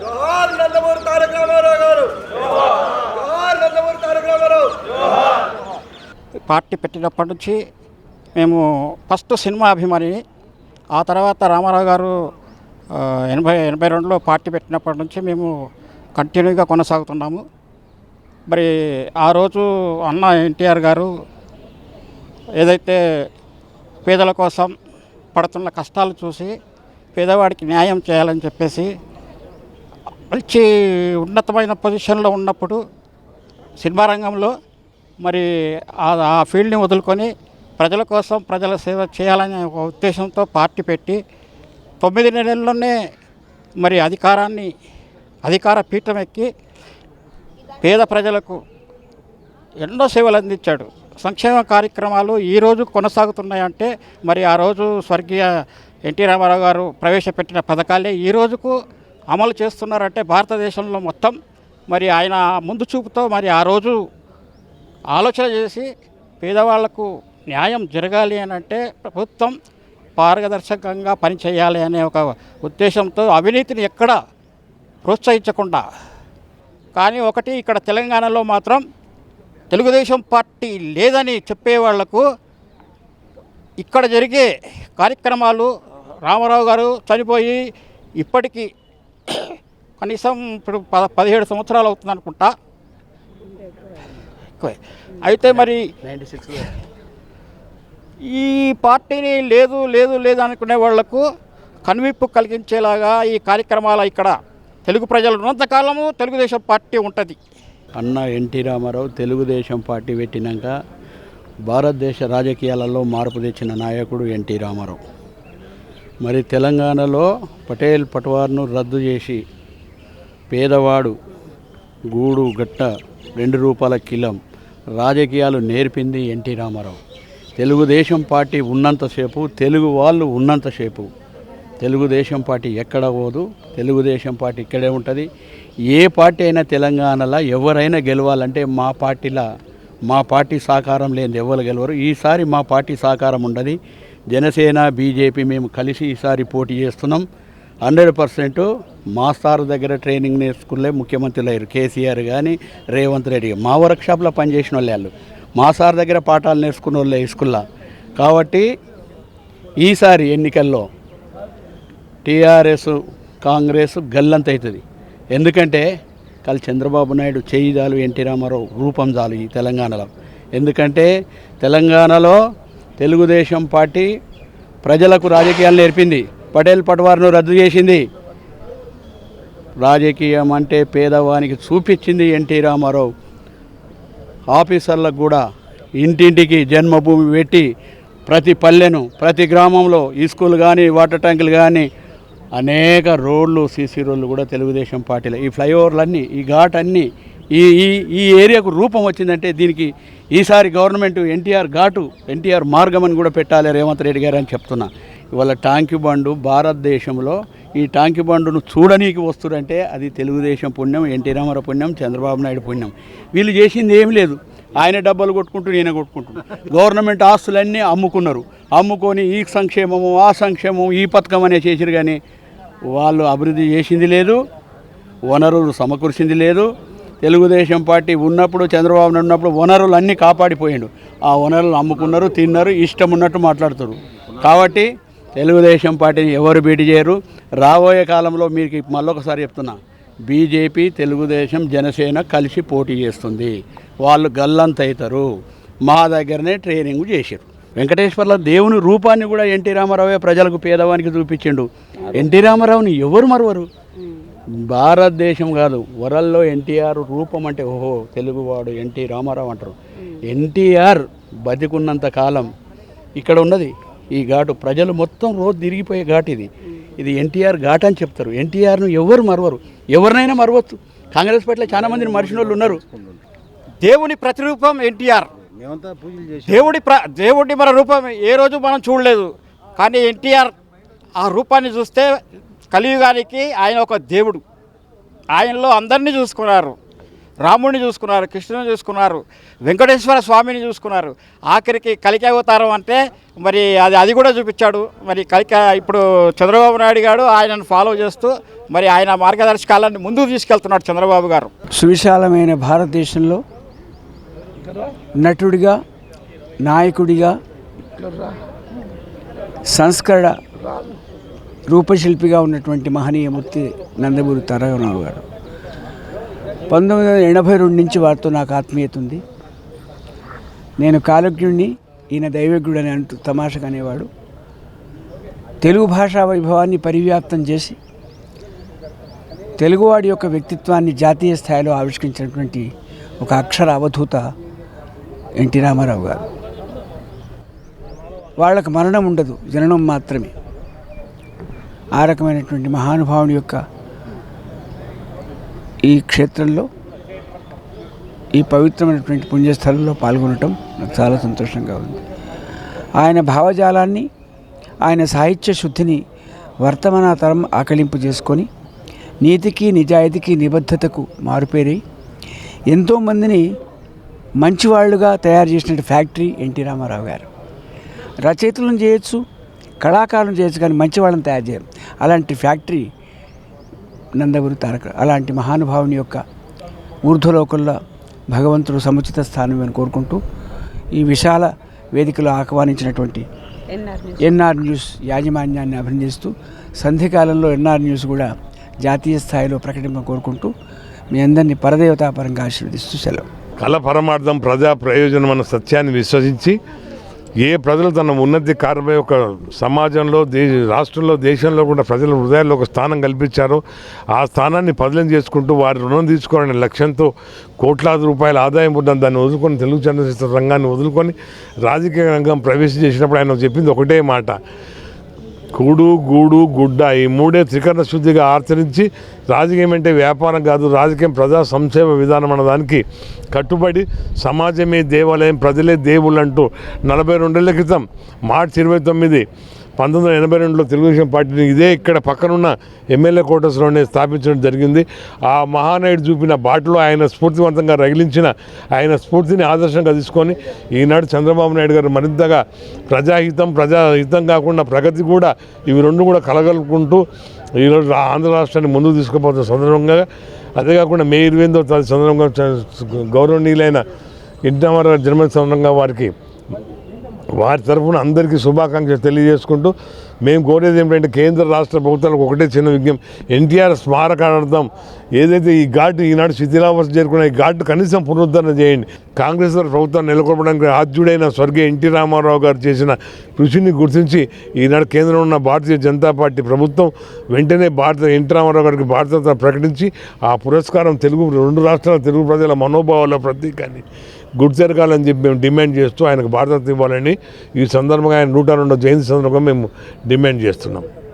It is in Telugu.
జోహార్ నందమూరి తారక రామారావు గారు జోహార్ నందమూరి తారక రామారావు పార్టీ పెట్టినప్పటి నుంచి మేము ఫస్ట్ సినిమా అభిమానిని ఆ తర్వాత రామారావు గారు ఎనభై ఎనభై రెండులో పార్టీ పెట్టినప్పటి నుంచి మేము కంటిన్యూగా కొనసాగుతున్నాము. మరి ఆ రోజు అన్న ఎన్టీఆర్ గారు ఏదైతే పేదల కోసం పడుతున్న కష్టాలు చూసి పేదవాడికి న్యాయం చేయాలని చెప్పేసి మంచి ఉన్నతమైన పొజిషన్లో ఉన్నప్పుడు సినిమా రంగంలో మరి ఆ ఫీల్డ్ని వదులుకొని ప్రజల కోసం ప్రజల సేవ చేయాలనే ఒక ఉద్దేశంతో పార్టీ పెట్టి తొమ్మిది నెలల్లోనే మరి అధికారాన్ని అధికార పీఠం ఎక్కి పేద ప్రజలకు ఎన్నో సేవలు అందించాడు. సంక్షేమ కార్యక్రమాలు ఈరోజు కొనసాగుతున్నాయంటే మరి ఆ రోజు స్వర్గీయ ఎన్టీ రామారావు గారు ప్రవేశపెట్టిన పథకాలే ఈ రోజుకు అమలు చేస్తున్నారంటే భారతదేశంలో మొత్తం మరి ఆయన ముందు చూపుతో మరి ఆ రోజు ఆలోచన చేసి పేదవాళ్ళకు న్యాయం జరగాలి అని అంటే ప్రభుత్వం పారదర్శకంగా పనిచేయాలి అనే ఒక ఉద్దేశంతో అవినీతిని ఎక్కడ ప్రోత్సహించకుండా కానీ ఒకటి ఇక్కడ తెలంగాణలో మాత్రం తెలుగుదేశం పార్టీ లేదని చెప్పే వాళ్ళకు ఇక్కడ జరిగే కార్యక్రమాలు రామారావు గారు చనిపోయి ఇప్పటికీ కనీసం ఇప్పుడు పద పదిహేడు సంవత్సరాలు అవుతుంది అనుకుంటా. అయితే మరి ఈ పార్టీని లేదు లేదు లేదు అనుకునే వాళ్ళకు కనువిప్పు కలిగించేలాగా ఈ కార్యక్రమాలు ఇక్కడ తెలుగు ప్రజలు ఉన్నంతకాలము తెలుగుదేశం పార్టీ ఉంటుంది. అన్న ఎన్టీ రామారావు తెలుగుదేశం పార్టీ పెట్టినాక భారతదేశ రాజకీయాలలో మార్పు తెచ్చిన నాయకుడు ఎన్టీ రామారావు. మరి తెలంగాణలో పటేల్ పట్వార్ను రద్దు చేసి పేదవాడు గూడు గట్ట రెండు రూపాయల కిలం రాజకీయాలు నేర్పింది ఎన్టీ రామారావు. తెలుగుదేశం పార్టీ ఉన్నంతసేపు తెలుగు వాళ్ళు ఉన్నంతసేపు తెలుగుదేశం పార్టీ ఎక్కడ పోదు తెలుగుదేశం పార్టీ ఇక్కడే ఉంటుంది. ఏ పార్టీ అయినా తెలంగాణలో ఎవరైనా గెలవాలంటే మా పార్టీలో మా పార్టీ సహకారం లేని ఎవరు గెలవరు. ఈసారి మా పార్టీ సహకారం ఉండదు. జనసేన బీజేపీ మేము కలిసి ఈసారి పోటీ చేస్తున్నాం. హండ్రెడ్ పర్సెంట్ మా సార్ దగ్గర ట్రైనింగ్ నేర్చుకునే ముఖ్యమంత్రులు అయ్యారు. కేసీఆర్ కానీ రేవంత్ రెడ్డి మా వర్క్షాప్లో పనిచేసిన వాళ్ళు వాళ్ళు. మా సార్ దగ్గర పాఠాలు నేర్చుకున్న వాళ్ళే స్కూల్లో. కాబట్టి ఈసారి ఎన్నికల్లో టీఆర్ఎస్ కాంగ్రెస్ గల్లంత అవుతుంది. ఎందుకంటే కాళ్ళు చంద్రబాబు నాయుడు చేయి చాలు ఎన్టీ రామారావు రూపం చాలు ఈ తెలంగాణలో. ఎందుకంటే తెలంగాణలో తెలుగుదేశం పార్టీ ప్రజలకు రాజకీయాలు నేర్పింది. పటేల్ పట్వార్ను రద్దు చేసింది. రాజకీయం అంటే పేదవానికి చూపించింది ఎన్టీ రామారావు. ఆఫీసర్లకు కూడా ఇంటింటికి జన్మభూమి పెట్టి ప్రతి పల్లెను ప్రతి గ్రామంలో ఈ స్కూల్ కానీ వాటర్ ట్యాంకులు కానీ అనేక రోడ్లు సీసీ రోడ్లు కూడా తెలుగుదేశం పార్టీలో. ఈ ఫ్లైఓవర్లన్నీ ఈ ఘాట్ అన్నీ ఈ ఈ ఈ ఏరియాకు రూపం వచ్చిందంటే దీనికి ఈసారి గవర్నమెంట్ ఎన్టీఆర్ ఘాటు ఎన్టీఆర్ మార్గం అని కూడా పెట్టాలి రేవంత్ రెడ్డి గారు అని చెప్తున్నా. ఇవాళ టాంకి బండు భారతదేశంలో ఈ టాంకి బండును చూడనీకి వస్తురంటే అది తెలుగుదేశం పుణ్యం ఎన్టీ రామారావు పుణ్యం చంద్రబాబు నాయుడు పుణ్యం. వీళ్ళు చేసింది ఏం లేదు. ఆయన డబ్బులు కొట్టుకుంటూ నేనే కొట్టుకుంటున్నాను గవర్నమెంట్ ఆస్తులన్నీ అమ్ముకున్నారు. అమ్ముకొని ఈ సంక్షేమము ఆ సంక్షేమం ఈ పథకం అనే చేసిరు కానీ వాళ్ళు అభివృద్ధి చేసింది లేదు వనరులు సమకూర్చింది లేదు. తెలుగుదేశం పార్టీ ఉన్నప్పుడు చంద్రబాబు నాయుడు ఉన్నప్పుడు వనరులు అన్నీ కాపాడిపోయిండు. ఆ వనరులు అమ్ముకున్నారు తిన్నారు ఇష్టం ఉన్నట్టు మాట్లాడుతారు. కాబట్టి తెలుగుదేశం పార్టీని ఎవరు భేటీ చేయరు? రాబోయే కాలంలో మీకు మళ్ళొకసారి చెప్తున్నా. బీజేపీ తెలుగుదేశం జనసేన కలిసి పోటీ చేస్తుంది. వాళ్ళు గల్లంత అవుతారు మా దగ్గరనే ట్రైనింగ్ చేశారు వెంకటేశ్వర్ల దేవుని రూపాన్ని కూడా ఎన్టీ రామారావే ప్రజలకు పేదవానికి చూపించిండు. ఎన్టీ రామారావుని ఎవరు మరవరు? భారతదేశం కాదు వరల్లో ఎన్టీఆర్ రూపం అంటే ఓహో తెలుగువాడు ఎన్టీ రామారావు అంటారు. ఎన్టీఆర్ బతికున్నంత కాలం ఇక్కడ ఉన్నది ఈ ఘాటు. ప్రజలు మొత్తం రోజు తిరిగిపోయే ఘాట్ ఇది. ఇది ఎన్టీఆర్ ఘాట్ అని చెప్తారు. ఎన్టీఆర్ను ఎవరు మరవరు? ఎవరినైనా మరవచ్చు. కాంగ్రెస్ పార్టీలో చాలా మందిని మరిచిన వాళ్ళు ఉన్నారు. దేవుని ప్రతిరూపం ఎన్టీఆర్. మేమంతా పూజలు చేసి దేవుడి ప్ర దేవుడి మన రూపం ఏ రోజు మనం చూడలేదు. కానీ ఎన్టీఆర్ ఆ రూపాన్ని చూస్తే కలియుగానికి ఆయన ఒక దేవుడు. ఆయనలో అందరినీ చూసుకున్నారు. రాముడిని చూసుకున్నారు కృష్ణుని చూసుకున్నారు వెంకటేశ్వర స్వామిని చూసుకున్నారు. ఆఖరికి కలికి అవతారం అంటే మరి అది అది కూడా చూపించాడు. మరి కలిక ఇప్పుడు చంద్రబాబు నాయుడు గారు ఆయనను ఫాలో చేస్తూ మరి ఆయన మార్గదర్శకాలను ముందుకు తీసుకెళ్తున్నాడు చంద్రబాబు గారు. సువిశాలమైన భారతదేశంలో నటుడిగా నాయకుడిగా సంస్కరణ రూపశిల్పిగా ఉన్నటువంటి మహనీయమూర్తి నందమూరి తారకరావు గారు. పంతొమ్మిది వందల ఎనభై రెండు నుంచి వారితో నాకు ఆత్మీయత ఉంది. నేను కాలజ్ఞుడిని ఈయన దైవజ్ఞుడు అని అంటూ తమాషగా అనేవాడు. తెలుగు భాషా వైభవాన్ని పరివ్యాప్తం చేసి తెలుగువాడి యొక్క వ్యక్తిత్వాన్ని జాతీయ స్థాయిలో ఆవిష్కరించినటువంటి ఒక అక్షర అవధూత ఎన్టీ రామారావు గారు. వాళ్ళకు మరణం ఉండదు జననం మాత్రమే. ఆ రకమైనటువంటి మహానుభావుని యొక్క ఈ క్షేత్రంలో ఈ పవిత్రమైనటువంటి పుణ్యస్థలంలో పాల్గొనటం నాకు చాలా సంతోషంగా ఉంది. ఆయన భావజాలాన్ని ఆయన సాహిత్య శుద్ధిని వర్తమాన తరం ఆకలింపు చేసుకొని నీతికి నిజాయితీకి నిబద్ధతకు మారుపేరై ఎంతోమందిని మంచివాళ్ళుగా తయారు చేసిన ఫ్యాక్టరీ ఎన్టీ రామారావు గారు. రచయితలను చేయొచ్చు కళాకారులను చేయొచ్చు కానీ మంచివాళ్ళని తయారు చేయం. అలాంటి ఫ్యాక్టరీ నందమూరి తారక అలాంటి మహానుభావుని యొక్క ఊర్ధ్వలోకంలో భగవంతుడు సముచిత స్థానం అని కోరుకుంటూ ఈ విశాల వేదికలో ఆహ్వానించినటువంటి ఎన్ఆర్ న్యూస్ యాజమాన్యాన్ని అభినందిస్తూ సంధికాలంలో ఎన్ఆర్ న్యూస్ కూడా జాతీయ స్థాయిలో ప్రకటింప కోరుకుంటూ మీ అందరినీ పరదేవతాపరంగా ఆశీర్వదిస్తూ సెలవు. కళ పరమార్థం ప్రజా ప్రయోజనం అన్న సత్యాన్ని విశ్వసించి ఏ ప్రజలు తన ఉన్నతి కార్యమై ఒక సమాజంలో దే రాష్ట్రంలో దేశంలో కూడా ప్రజల హృదయాల్లో ఒక స్థానం కల్పించారో ఆ స్థానాన్ని పదిలం చేసుకుంటూ వారి రుణం తీసుకోవాలనే లక్ష్యంతో కోట్లాది రూపాయల ఆదాయం ఉన్న దాన్ని వదులుకొని తెలుగు చలనచిత్ర రంగాన్ని వదులుకొని రాజకీయ రంగం ప్రవేశం చేసినప్పుడు ఆయన చెప్పింది ఒకటే మాట. కూడు గూడు గుడ్డ ఈ మూడే త్రికరణ శుద్ధిగా ఆచరించి రాజకీయం అంటే వ్యాపారం కాదు రాజకీయం ప్రజా సంక్షేమ విధానం అన్న దానికి కట్టుబడి సమాజమే దేవాలయం ప్రజలే దేవుళ్ళు అంటూ నలభై రెండేళ్ళ క్రితం మార్చి ఇరవై తొమ్మిది పంతొమ్మిది వందల ఎనభై రెండులో తెలుగుదేశం పార్టీని ఇదే ఇక్కడ పక్కనున్న ఎమ్మెల్యే క్వార్టర్స్లోనే స్థాపించడం జరిగింది. ఆ మహానాయుడు చూపిన బాటలో ఆయన స్ఫూర్తివంతంగా రగిలించిన ఆయన స్ఫూర్తిని ఆదర్శంగా తీసుకొని ఈనాడు చంద్రబాబు నాయుడు గారు మరింతగా ప్రజాహితం ప్రజాహితం కాకుండా ప్రగతి కూడా ఇవి రెండు కూడా కలగలుపుకుంటూ ఈరోజు ఆంధ్ర రాష్ట్రాన్ని ముందుకు తీసుకుపోతున్న సందర్భంగా అదే కాకుండా మే ఇరవై ఎనిమిదో తారీఖు సందర్భంగా గౌరవనీయులైన ఇంటమర జన్మ సందర్భంగా వారికి వారి తరఫున అందరికీ శుభాకాంక్షలు తెలియజేసుకుంటూ మేము కోరేది ఏమిటంటే కేంద్ర రాష్ట్ర ప్రభుత్వాలకు ఒకటే చిన్న విజ్ఞం ఎన్టీఆర్ స్మారకార్థం ఏదైతే ఈ ఘాటు ఈనాడు శిథిలావస్థ చేరుకున్న ఈ ఘాటు కనీసం పునరుద్ధరణ చేయండి. కాంగ్రెస్ ప్రభుత్వం నెలకొల్పడానికి ఆద్యుడైన స్వర్గీయ ఎన్టీ రామారావు గారు చేసిన కృషిని గుర్తించి ఈనాడు కేంద్రంలో ఉన్న భారతీయ జనతా పార్టీ ప్రభుత్వం వెంటనే భారత ఎన్టీ రామారావు గారికి భారత ప్రకటించి ఆ పురస్కారం తెలుగు రెండు రాష్ట్రాల తెలుగు ప్రజల మనోభావాల ప్రతీకాన్ని గుడ్ జరగాలని చెప్పి మేము డిమాండ్ చేస్తూ ఆయనకు భారత ఇవ్వాలని ఈ సందర్భంగా ఆయన నూట రెండో జయంతి సందర్భంగా మేము డిమాండ్ చేస్తున్నాం.